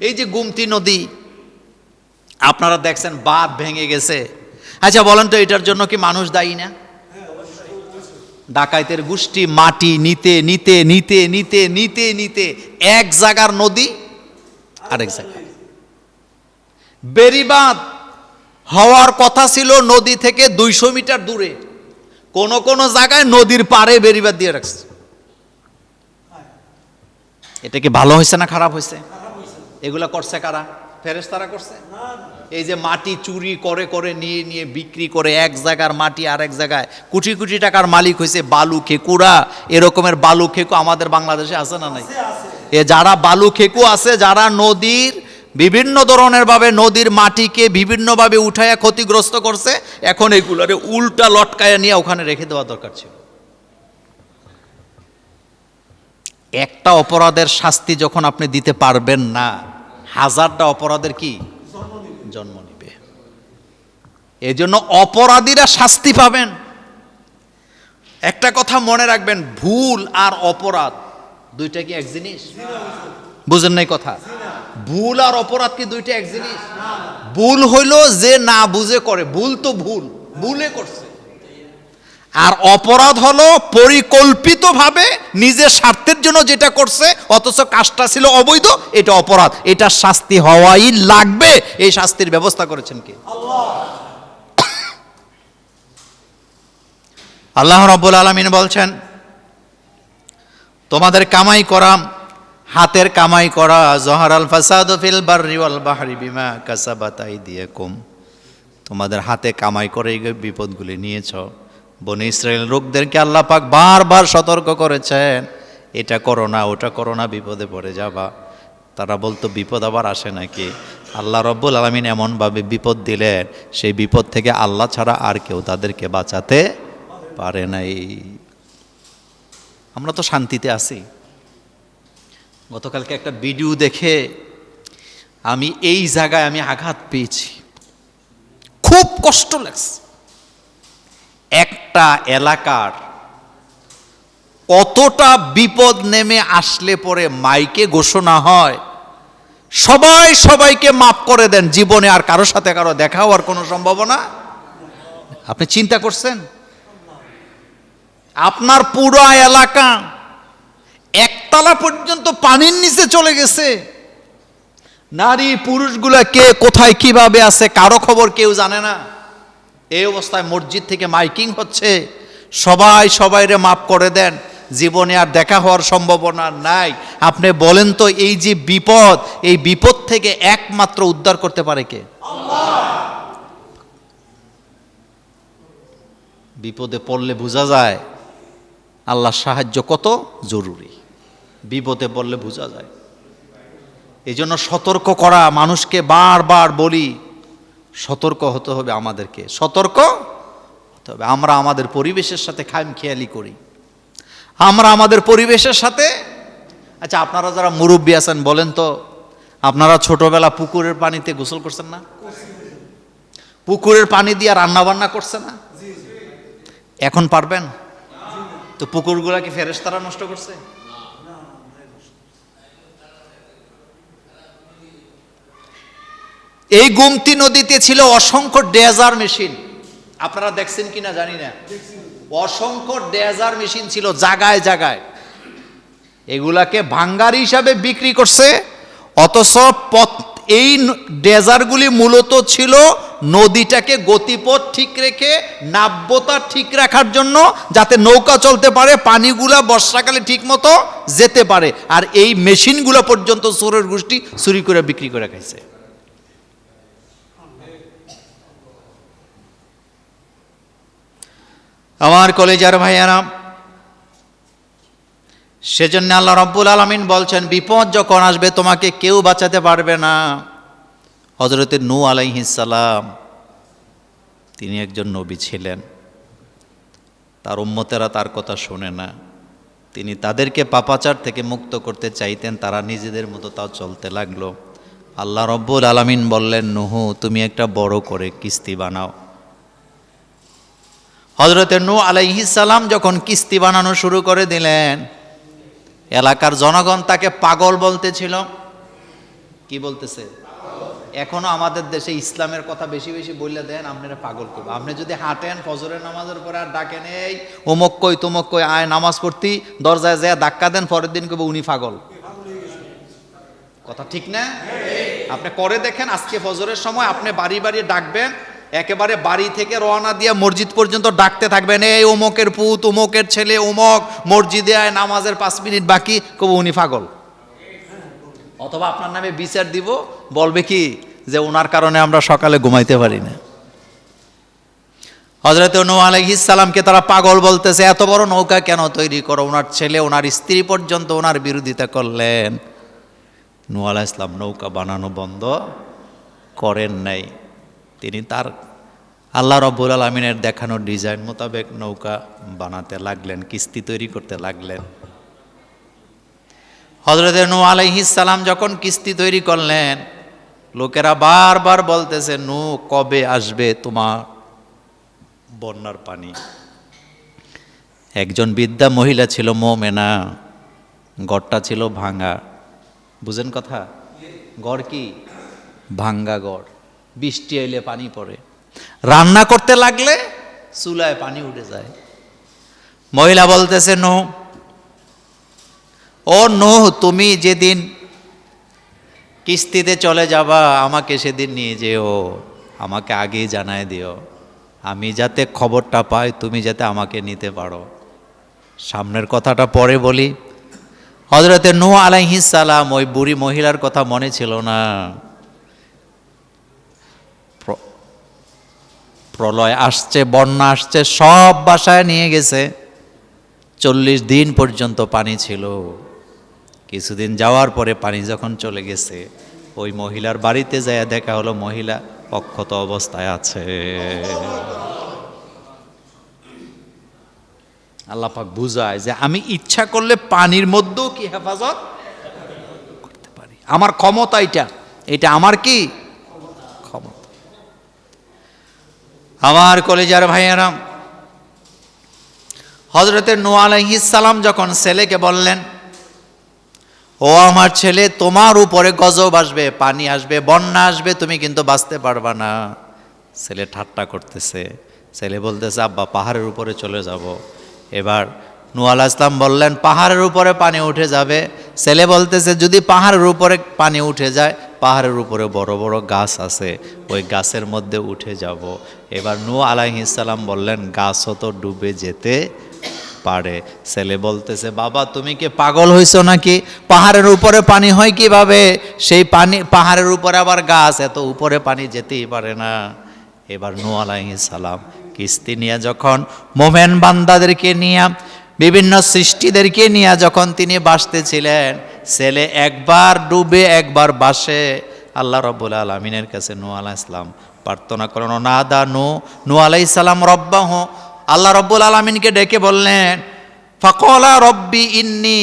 এই যে গুমতি নদী, আপনারা দেখছেন বাঁধ ভেঙে গেছে। আচ্ছা বলেন তো, এটার জন্য কি মানুষ দায়ী না? ডাকাইতের গোষ্ঠী, মাটি নিতে নিতে নিতে নিতে নিতে নিতে, এক জায়গার নদী, আরেক জায়গায় বেরিবাঁধ হওয়ার কথা ছিল নদী থেকে দুইশো মিটার দূরে। কোন কোন জায়গায় নদীর পাড়ে বেরিবাদ দিয়ে রাখছে। এটা কি ভালো হয়েছে না খারাপ হয়েছে? এগুলা করছে কারা? ফেরেশতারা করছে? এই যে মাটি চুরি করে করে নিয়ে নিয়ে বিক্রি করে এক জায়গার মাটি আর এক জায়গায় কোটি কোটি টাকার মালিক হয়েছে বালু খেকুরা। এরকমের বালু খেকু আমাদের বাংলাদেশে আছে না নাই? এ যারা বালু খেকু আছে যারা নদীর বিভিন্ন ধরনের ভাবে নদীর মাটিকে বিভিন্নভাবে উঠাইয়া ক্ষতিগ্রস্ত করছে এখন এগুলোরে উল্টা লটকায়া নিয়ে ওখানে রেখে দেওয়া দরকার ছিল। একটা অপরাধের শাস্তি যখন আপনি দিতে পারবেন না, হাজারটা অপরাধের কি? জন্ম নিবে। এই জন্য অপরাধীরা শাস্তি পাবেন। একটা কথা মনে রাখবেন, ভুল আর অপরাধ, দুইটা কি এক জিনিস? বুঝেন নাই কথা? ভুল আর অপরাধ কি দুইটা এক জিনিস? ভুল হইল যে না বুঝে করে, ভুল তো ভুল, ভুলে করছে। আর অপরাধ হলো পরিকল্পিতভাবে নিজের স্বার্থের জন্য যেটা করছে, অথচ কাজটা ছিল অবৈধ, এটা অপরাধ। এটা শাস্তি হওয়াই লাগবে। এই শাস্তির ব্যবস্থা করেছেন কি? আল্লাহ। রব্বুল আলমিন বলছেন, তোমাদের কামাই করা, হাতের কামাই করা জহার আল ফাসাদ ফিল বাররি ওয়াল বাহরি বিমা কাসাবাত আইদিয়াকুম। তোমাদের হাতে কামাই করে বিপদগুলি নিয়েছ। বনে ইসরায়েল লোকদেরকে আল্লাহ পাক বারবার সতর্ক করেছেন, এটা করো না, ওটা করো না, বিপদে পড়ে যাবা। তারা বলতো, বিপদ আবার আসে নাকি? আল্লাহ রব্বুল আলমিন এমনভাবে বিপদ দিলেন, সেই বিপদ থেকে আল্লাহ ছাড়া আর কেউ তাদেরকে বাঁচাতে পারে নাই। আমরা তো শান্তিতে আছি। গতকালকে একটা ভিডিও দেখে আমি এই জায়গায় আমি আঘাত পেয়েছি। খুব কষ্ট লাগছে। একটা এলাকার কতটা বিপদ নেমে আসলে পরে মাইকে ঘোষণা হয়, সবাই সবাইকে মাফ করে দেন, জীবনে আর কারোর সাথে কারও দেখা হওয়ার কোনো সম্ভাবনা? আপনি চিন্তা করছেন? আপনার পুরো এলাকা একতলা পর্যন্ত পানির নিচে চলে গেছে। নারী পুরুষগুলা কে কোথায় কীভাবে আছে, কারও খবর কেউ জানে না। এই অবস্থায় মসজিদ থেকে মাইকিং হচ্ছে। সবাই সবাইরে মাফ করে দেন। জীবনে আর দেখা হওয়ার সম্ভাবনা নাই। আপনি বলেন তো, এই যে বিপদ, এই বিপদ থেকে একমাত্র উদ্ধার করতে পারে কে? বিপদে পড়লে বোঝা যায়, আল্লাহর সাহায্য কত জরুরি। বিপদে পড়লে বোঝা যায়। এই জন্য সতর্ক করা, মানুষকে বারবার বলি সতর্ক হতে হবে আমাদেরকে। সতর্ক হতে হবে। আমরা আমাদের পরিবেশের সাথে খাম খেয়ালি করি। আমরা আমাদের পরিবেশের সাথে আচ্ছা আপনারা যারা মুরব্বী আছেন, বলেন তো, আপনারা ছোটবেলা পুকুরের পানিতে গোসল করছেন না? পুকুরের পানি দিয়ে রান্না বান্না করছে না? এখন পারবেন? তো পুকুরগুলা কি ফেরেশতারা নষ্ট করছে? এই গুমতি নদীতে ছিল অসংখ্য ডেজার মেশিন। আপনারা দেখছেন কিনা জানি না। অসংখ্য ডেজার মেশিন ছিল জাগায় জাগায়। এগুলাকে ভাঙ্গার হিসাবে বিক্রি করছে, অথচ পথ এই ডেজারগুলি মূলত ছিল নদীটাকে গতিপথ ঠিক রেখে, নাব্যতা ঠিক রাখার জন্য যাতে নৌকা চলতে পারে, পানিগুলা বর্ষাকালে ঠিক মতো যেতে পারে। আর এই মেশিনগুলো পর্যন্ত চোরের গোষ্ঠী চুরি করে বিক্রি করে খাইছে। আমার কলেজার ভাইয়ারা, সেজন্য আল্লাহ রব্বুল আলমিন বলছেন, বিপদ যখন আসবে তোমাকে কেউ বাঁচাতে পারবে না। হজরতে নু আলাইহিসালাম তিনি একজন নবী ছিলেন। তার উম্মতেরা তার কথা শোনে না। তিনি তাদেরকে পাপাচার থেকে মুক্ত করতে চাইতেন, তারা নিজেদের মতো তাও চলতে লাগল। আল্লাহ রব্বুল আলমিন বললেন, নুহু, তুমি একটা বড় করে কিস্তি বানাও। হজরতে নু আলাইহিসাল্লাম যখন কিস্তি বানানো শুরু করে দিলেন এলাকার জনগণ তাকে পাগল বলতেছিল। কি বলতেছে? এখনও আমাদের দেশে ইসলামের কথা বেশি বেশি বললে দেন আপনারা পাগল করব। আপনি যদি হাঁটেন ফজরের নামাজের পরে আর ডাকেন এই অমুক কই তমুক কই আয় নামাজ পড়তি দরজায় যায় ধাক্কা দেন পরের দিন কবে উনি পাগল। কথা ঠিক না? আপনি করে দেখেন আজকে ফজরের সময় আপনি বাড়ি বাড়ি ডাকবেন একেবারে বাড়ি থেকে রওনা দিয়ে মসজিদ পর্যন্ত ডাকতে থাকবেন, এই অমুকের পুত অমুকের ছেলে অমুক মসজিদে আয়, নামাজের পাঁচ মিনিট বাকি। কবে, উনি পাগল। অথবা আপনার নামে বিচার দিব, বলবে কি যে ওনার কারণে আমরা সকালে ঘুমাইতে পারি না হজরত নৌ আলহিসাল্লামকে তারা পাগল বলতেছে, এত বড় নৌকা কেন তৈরি করো? ওনার ছেলে ওনার স্ত্রী পর্যন্ত ওনার বিরোধিতা করলেন। নু আলাহ ইসলাম নৌকা বানানো বন্ধ করেন নাই। তিনি তার আল্লাহ রব্বুল আলমিনের দেখানো ডিজাইন মোতাবেক নৌকা বানাতে লাগলেন, কিস্তি তৈরি করতে লাগলেন। হজরত নু আলাইহিসাল্লাম যখন কিস্তি তৈরি করলেন, লোকেরা বারবার বলতেছে নু কবে আসবে তোমার বন্যার পানি? একজন বিদ্যা মহিলা ছিল মোমেনা, গড়টা ছিল ভাঙা বুঝেন কথা? গড় কি? ভাঙ্গা গড়। বৃষ্টি এলে পানি পড়ে। রান্না করতে লাগলে? চুলায় পানি উঠে যায়। মহিলা বলতেছে নো। ও নো তুমি যেদিন কিস্তিতে চলে যাবা আমাকে সেদিন নিয়ে যেও। আমাকে আগেই জানায় দিও। আমি যাতে খবরটা পাই তুমি যাতে আমাকে নিতে পারো। সামনের কথাটা পরে বলি। হজরতে নু সালাম ওই বুড়ি মহিলার কথা মনে ছিল না। প্রলয় আসছে, বন্যা আসছে, সব বাসায় নিয়ে গেছে। চল্লিশ দিন পর্যন্ত পানি ছিল। কিছুদিন যাওয়ার পরে পানি যখন চলে গেছে, ওই মহিলার বাড়িতে যায় দেখা হলো, মহিলা অক্ষত অবস্থায় আছে। আল্লাহ পাক বুঝায় যে আমি ইচ্ছা করলে পানির মধ্যেও কি হেফাজত করতে পারি। আমার ক্ষমতা এটা। এটা আমার কি ক্ষমতা আমার কলেজার ভাইয়ারাম হজরতের নু সালাম যখন ছেলেকে বললেন, ও আমার ছেলে, তোমার উপরে গজব আসবে, পানি আসবে, বন্যা আসবে, তুমি কিন্তু বাঁচতে পারবা না। ছেলে ঠাট্টা করতেছে। ছেলে বলতেছে, আব্বা, পাহাড়ের উপরে চলে যাব। এবার নু আলাহ ইসলাম বললেন, পাহাড়ের উপরে পানি উঠে যাবে। ছেলে বলতেছে, যদি পাহাড়ের উপরে পানি উঠে যায় পাহাড়ের উপরে বড় বড় গাছ আছে, ওই গাছের মধ্যে উঠে যাব। এবার নু আলাইহিসাল্লাম বললেন, গাছও তো ডুবে যেতে পারে। ছেলে বলতেছে, বাবা, তুমি কি পাগল হইছো নাকি? পাহাড়ের উপরে পানি হয় কীভাবে? সেই পানি, পাহাড়ের উপরে আবার গাছ, এত উপরে পানি যেতেই পারে না। এবার নু আলাইহিস সালাম কিস্তি নিয়ে যখন মোমেন বান্দাদেরকে নিয়ে, বিভিন্ন সৃষ্টিদেরকে নিয়ে যখন তিনি বাসতেছিলেন ছেলে একবার ডুবে, একবার বাসে। আল্লাহ রব্বুল আলমিনের কাছে নু আলাহ ইসলাম প্রার্থনা করেন না দা নু নু আলাই সালাম রব্বাহ। আল্লাহ রব্বুল আলমিনকে ডেকে বললেন, ফকলা রব্বি ইন্নি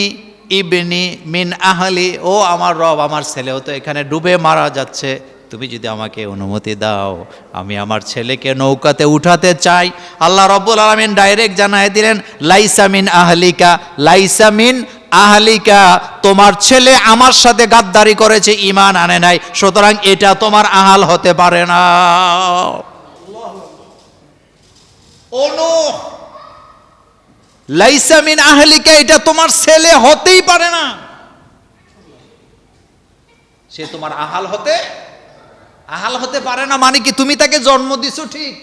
ইবনি মিন আহলি। ও আমার রব, আমার ছেলেও তো এখানে ডুবে মারা যাচ্ছে। তুমি যদি আমাকে অনুমতি দাও, আমি আমার ছেলেকে নৌকাতে উঠাতে চাই। আল্লাহ রব্বুল আলমিন ডাইরেক্ট জানাই দিলেন লাইসামিন আহলিকা লাইসামিন আহলিকা, তোমার ছেলে আমার সাথে গাদ্দারি করেছে ইমান আনে নাই, সুতরাং এটা তোমার আহাল হতে পারে না। লাইসামিন আহলিকা, এটা তোমার ছেলে হতেই পারে না। সে তোমার আহাল হতে আহাল হতে পারে না মানে কি তুমি তাকে জন্ম দিছো ঠিক?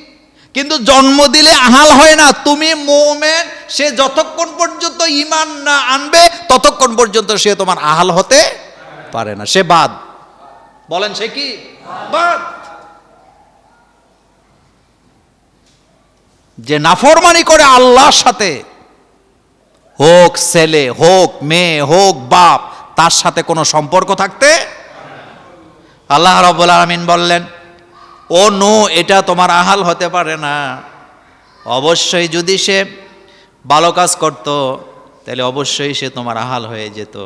কিন্তু জন্ম দিলে আহাল হয় না। তুমি মোমেন, সে যতক্ষণ পর্যন্ত ইমান না আনবে, ততক্ষণ পর্যন্ত সে তোমার আহাল হতে পারে না। সে বাদ। বলেন, সে কি? বাদ। যে নাফরমানি করে আল্লাহর সাথে, হোক ছেলে, হোক মেয়ে, হোক বাপ, তার সাথে কোনো সম্পর্ক থাকতে আল্লাহ রব্বুল আলমিন বললেন ও নো, এটা তোমার আহাল হতে পারে না। অবশ্যই যদি সে ভালো কাজ করত, তাহলে অবশ্যই সে তোমার আহাল হয়ে যেত।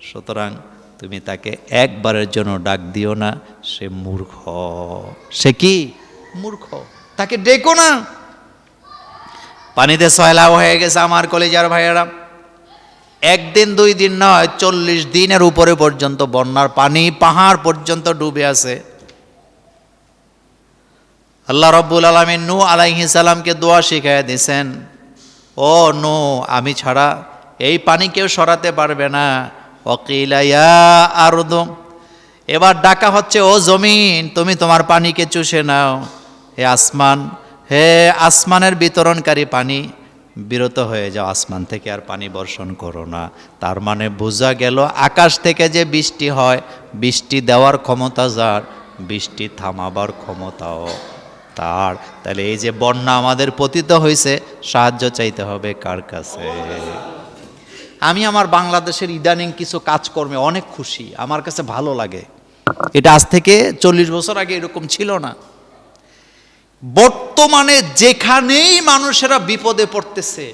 সুতরাং তুমি তাকে একবারের জন্য ডাক দিও না, সে মূর্খ। সে কি? মূর্খ। তাকে ডেকো না। পানিতে সয়লাও হয়ে গেছে আমার কলেজার ভাইয়েরা। একদিন, দুই দিন নয়, চল্লিশ দিনের উপরে পর্যন্ত বন্যার পানি পাহাড় পর্যন্ত ডুবে আছে। আল্লাহ রব্বুল আলমিন নু আলাইহি সালামকে দোয়া শিখাই দিয়েছেন ও নু আমি ছাড়া এই পানি কেউ সরাতে পারবে না। অকিলাইয়া আরদ, এবার ডাকা হচ্ছে, ও জমিন, তুমি তোমার পানিকে চুষে নাও। হে আসমান, হে আসমানের বিতরণকারী পানি, বিরত হয়ে যাও, আসমান থেকে আর পানি বর্ষণ করো না। তার মানে বোঝা গেল, আকাশ থেকে যে বৃষ্টি হয়, বৃষ্টি দেওয়ার ক্ষমতা যার, বৃষ্টি থামাবার ক্ষমতাও। তার। তাহলে এই যে বন্যা আমাদের পতিত হয়েছে সাহায্য চাইতে হবে কার কাছে? আমি আমার বাংলাদেশের ইদানিং কিছু কাজকর্মে অনেক খুশি, আমার কাছে ভালো লাগে। এটা আজ থেকে চল্লিশ বছর আগে এরকম ছিল না। বর্তমানে যেখানেই মানুষেরা বিপদে পড়তেছে,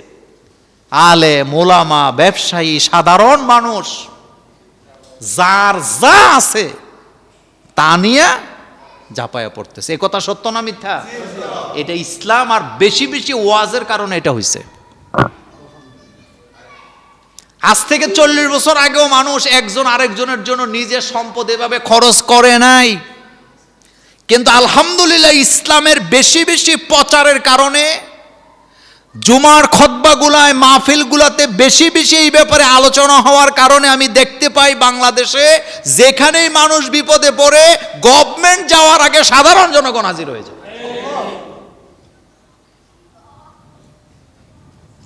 আলে, মোলামা, ব্যবসায়ী, সাধারণ মানুষ, যার যা আছে, তা নিয়ে ঝাঁপায়া পড়তেছে। এ কথা সত্য না মিথ্যা? এটা ইসলাম আর বেশি বেশি ওয়াজের কারণে এটা হয়েছে আজ থেকে চল্লিশ বছর আগেও মানুষ একজন আরেকজনের জন্য নিজের সম্পদ এভাবে খরচ করে নাই। কিন্তু আলহামদুলিল্লাহ ইসলামের বেশি বেশি প্রচারের কারণে জুমার খতবাগুলায়, মাহফিলগুলাতে বেশি বেশি এই ব্যাপারে আলোচনা হওয়ার কারণে আমি দেখতে পাই বাংলাদেশে যেখানেই মানুষ বিপদে পড়ে গভর্নমেন্ট যাওয়ার আগে সাধারণ জনগণ হাজির হয়ে যায়।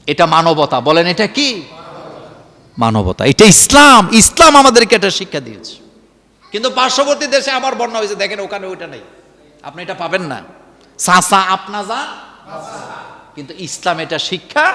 এটা মানবতা। বলেন, এটা কি? মানবতা। এটা ইসলাম। ইসলাম আমাদেরকে এটা শিক্ষা দিয়েছে। কিন্তু পার্শ্ববর্তী দেশে আমার বন্যা হয়েছে, দেখেন ওখানে ওইটা নেই। আপনি এটা পাবেন না। সাসা আপনা যা। কিন্তু ইসলাম এটা শিক্ষা